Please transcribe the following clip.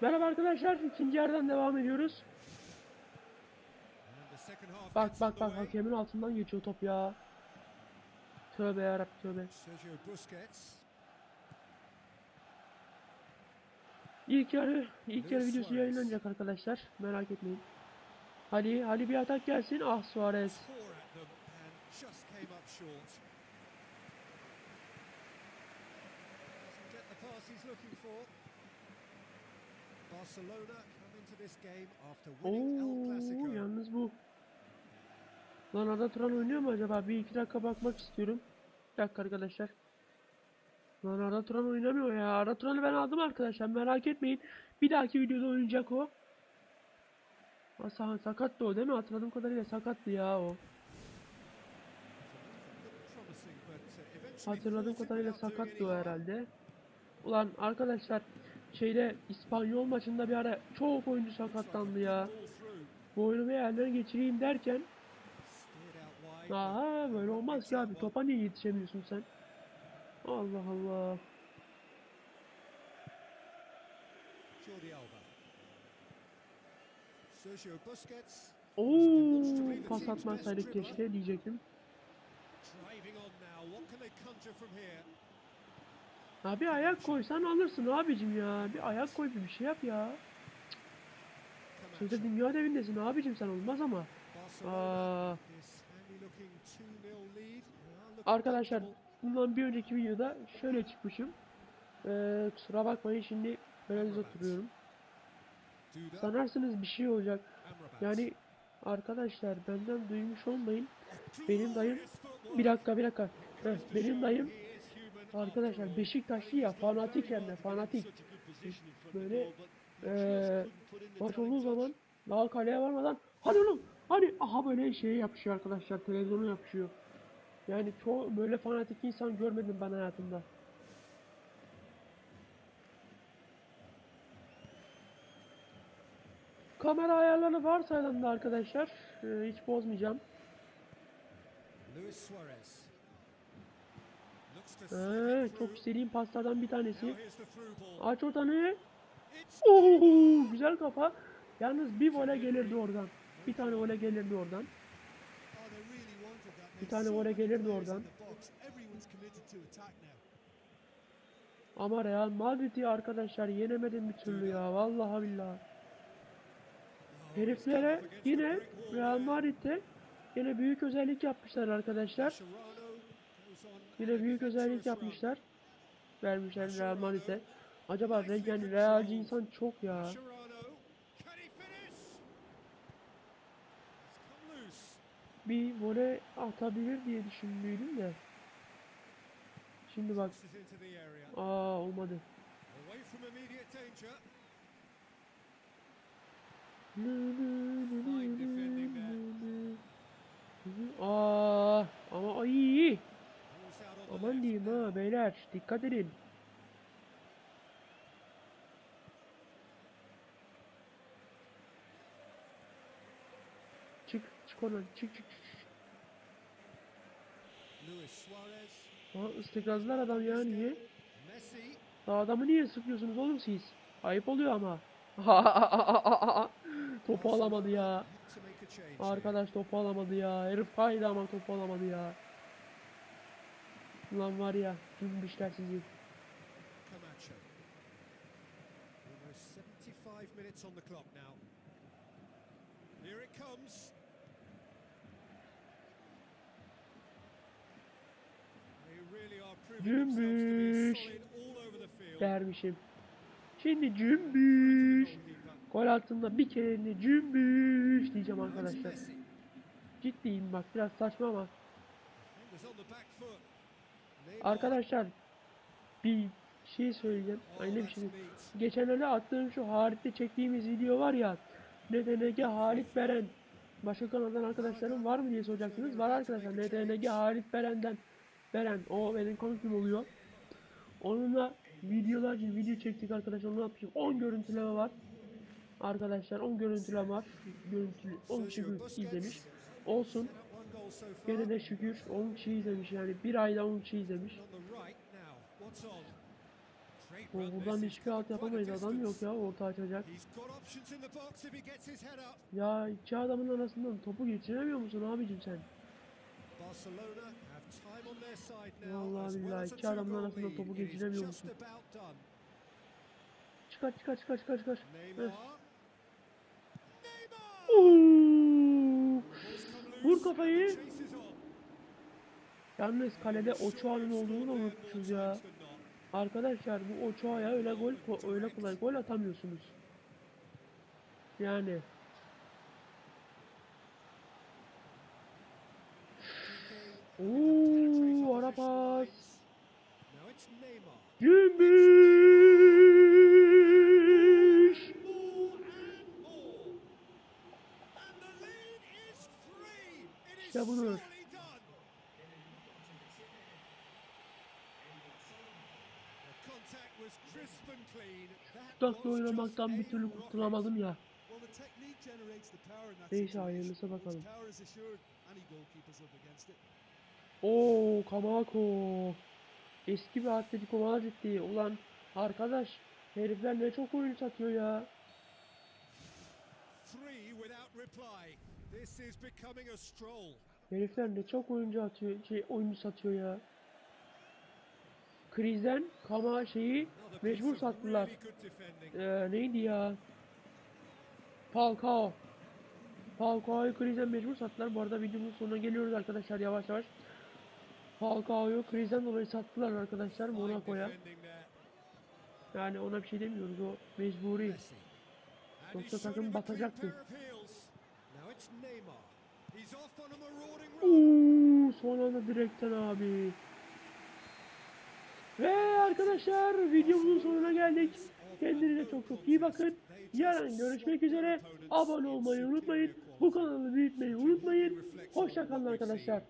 Merhaba arkadaşlar. ikinci yerden devam ediyoruz. Bak bak bak hakemin altından geçiyor top ya. Tövbe yarabbim tövbe. İlk yarı ilk yarı videosu yayınlanacak arkadaşlar. Merak etmeyin. Ali Ali bir atak gelsin. Ah Suarez. Oo yalnız bu. Lan Arda Turan oynuyor mu acaba? Bir iki dakika bakmak istiyorum. Bir dakika arkadaşlar. Lan Arda Turan oynamıyor ya. Arda Turan'ı ben aldım arkadaşlar. Merak etmeyin. Bir dahaki videoda oynayacak o. Asa sakattı o değil mi? Hatırladığım kadarıyla sakattı ya o. Hatırladığım kadarıyla sakattı o herhalde. Ulan arkadaşlar şeyde İspanyol maçında bir ara çok oyuncu sakatlandı ya. Bu oyunu bir yerden geçireyim derken. Aha böyle olmaz ki abi. Topa niye yetişemiyorsun sen? Allah Allah. Jordi Alba. Sergio Busquets. Oo, pas atmasaydık keşke diyecektim. Ha bir ayak koysan alırsın abicim ya. Bir ayak koy bir şey yap ya. Camacho. dünya devindesin abicim sen olmaz ama. Aa, This handy looking 2-0 lead. Now looking arkadaşlar bundan bir önceki videoda şöyle çıkmışım. Ee, kusura bakmayın şimdi böyle oturuyorum. Sanarsınız bir şey olacak. Yani arkadaşlar benden duymuş olmayın. Benim dayım-. Bir dakika bir dakika. Heh, benim dayım Arkadaşlar. Beşiktaşlı ya fanatik hem de fanatik. Böyle eee maç olduğu zaman daha kaleye varmadan hadi oğlum hadi aha böyle şey yapışıyor arkadaşlar televizyona yapışıyor. Yani çoğu böyle fanatik insan görmedim ben hayatımda. Kamera ayarları varsayılan da arkadaşlar hiç bozmayacağım. Luis Suarez. İt çok istediğim paslardan bir tanesi. Aç ortanı. Oo, güzel kafa. Yalnız bir vole gelirdi oradan. Bir tane vole gelirdi oradan. Oh. Bir tane vole gelirdi oradan. Ama Real Madrid'i arkadaşlar yenemedim bir türlü ya. Vallahi billahi. Oh, Heriflere yine Real. Madrid'de yine büyük özellik yapmışlar arkadaşlar. Yine büyük özellik yapmışlar. Vermişler Real Madrid'e. Acaba yani Realci insan çok ya. Bir vole atabilir diye düşündüydüm de. Şimdi bak. Aa olmadı. Ha beyler dikkat edin. Çık çık oradan çık çık çık. Aa ıstıkazlar adam ya niye? Daha adamı niye sıkıyorsunuz oğlum siz? Ayıp oluyor ama. topu alamadı ya. Arkadaş topu alamadı ya. Herif kaydı ama topu alamadı ya. Ulan var ya cümbüşler sizi. Camacho. Almost 75 minutes on the clock now. Here it comes. Cümbüş. Dermişim. Şimdi cümbüş. Gol altında bir kere cümbüş diyeceğim arkadaşlar. Ciddiyim bak biraz saçma ama. Arkadaşlar bir şey söyleyeceğim. Oh, Aynı bir şey. Geçenlerde attığım şu Halit'te çektiğimiz video var ya. NTNG Halit Beren. Başka kanaldan arkadaşlarım var mı diye soracaksınız. Var arkadaşlar. NTNG Halit Beren'den. Beren. O benim konum oluyor. Onunla videolarca video çektik arkadaşlar. Onu yapmışım. 10 görüntüleme var. Arkadaşlar 10 görüntüleme var. Görüntülü 10 kişi izlemiş. Olsun. Gene de şükür 10 kişi izlemiş yani. Bir ayda 10 kişi izlemiş. O, buradan hiçbir alt yapamayız. Adam yok ya orta açacak. Ya iki adamın arasından topu geçiremiyor musun abicim sen? Vallahi billahi iki adamın two-goal arasında lead. topu geçiremiyor musun? Çıkar çıkar çıkar çıkar çıkar. Neymar. Heh. Neymar! Oo! Ball's come Vur kafayı. Yalnız kalede Ochoa'nın olduğunu unutmuşuz ya. Arkadaşlar bu Ochoa'ya öyle gol öyle kolay gol atamıyorsunuz. Yani hayırlısı Once bakalım. power is assured, any goalkeeper's up against it. Oo Kamako. Eski bir Atletico Madrid'di. Ulan arkadaş herifler ne çok oyun satıyor ya. Three without reply. This is becoming a stroll. Herifler ne çok oyuncu atıyor, şey oyuncu satıyor ya. Krizden Kama şeyi mecbur sattılar. Ee, neydi ya? Falcao. Falcao'yu krizden mecbur sattılar. Bu arada videomuzun sonuna geliyoruz arkadaşlar yavaş yavaş. Falcao'yu krizden dolayı sattılar arkadaşlar Monaco'ya. Yani ona bir şey demiyoruz o mecburi. Yoksa takım batacaktı. Uuu son anda direkten abi. Ve arkadaşlar videomuzun sonuna geldik. Kendinize çok çok iyi bakın. Yarın görüşmek üzere. Abone olmayı unutmayın. Bu kanalı büyütmeyi unutmayın. Hoşçakalın arkadaşlar.